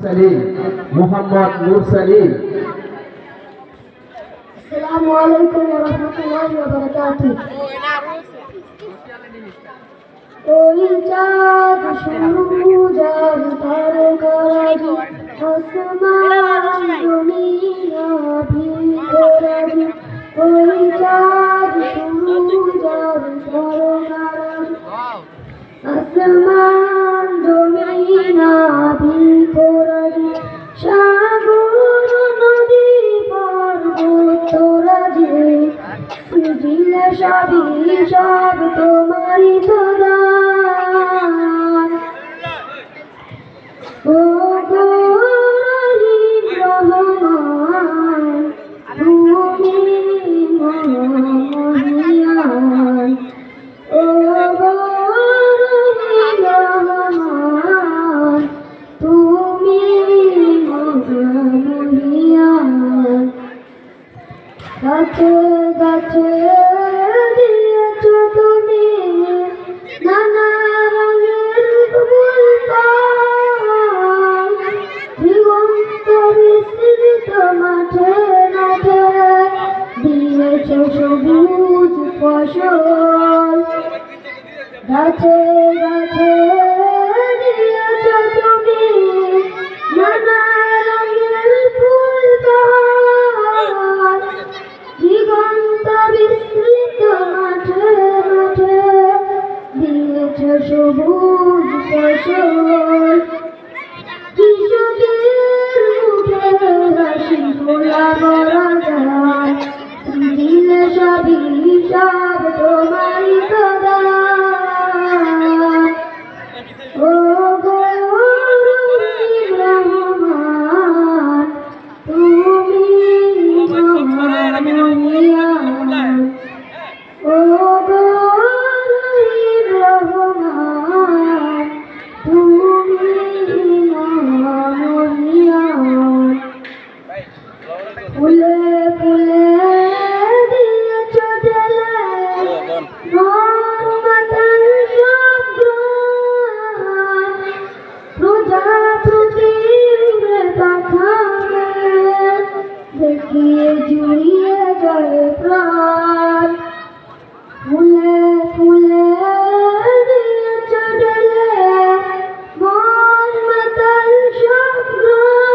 সালিম মোহাম্মদ নূর সালিম আসসালামু আলাইকুম ওয়া রাহমাতুল্লাহি ওয়া বারাকাতুহু। ওলি চাঁদ সূর্যা তার করাজি আসমান তুমি নবী করাজি ওলি সবই সব তোমারই তো ও গো রহিম রহমান তুমি সবুজ ফসল। গাছে গাছে দিয়েছ তুমি নানা রঙের ফুল দিগন্ত বিস্তৃত মাঠে মাঠে দিয়েছ সবুজ ফসল। কৃষকের মুখে হাসি তোলা দেখিয়ে জুড়িয়ে যায় প্রাণ ফুলে ফুলে দিয়েছ জেলে মর্মতন সগ্রাম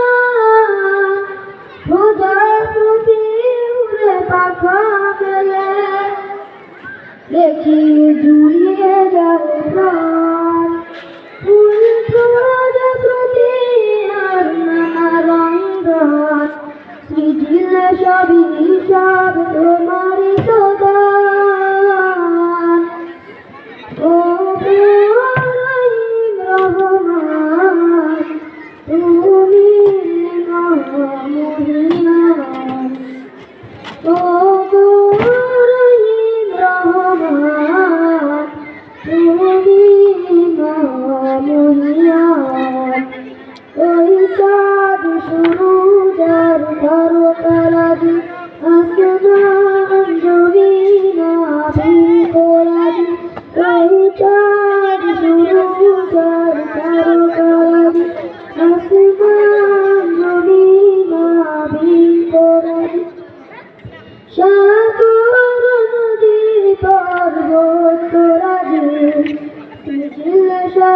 প্রজাপতি উড়ে পাখা মেলে দেখি জুড়িয়ে যায় প্রাণ আর নানা সৃজিল সবই সব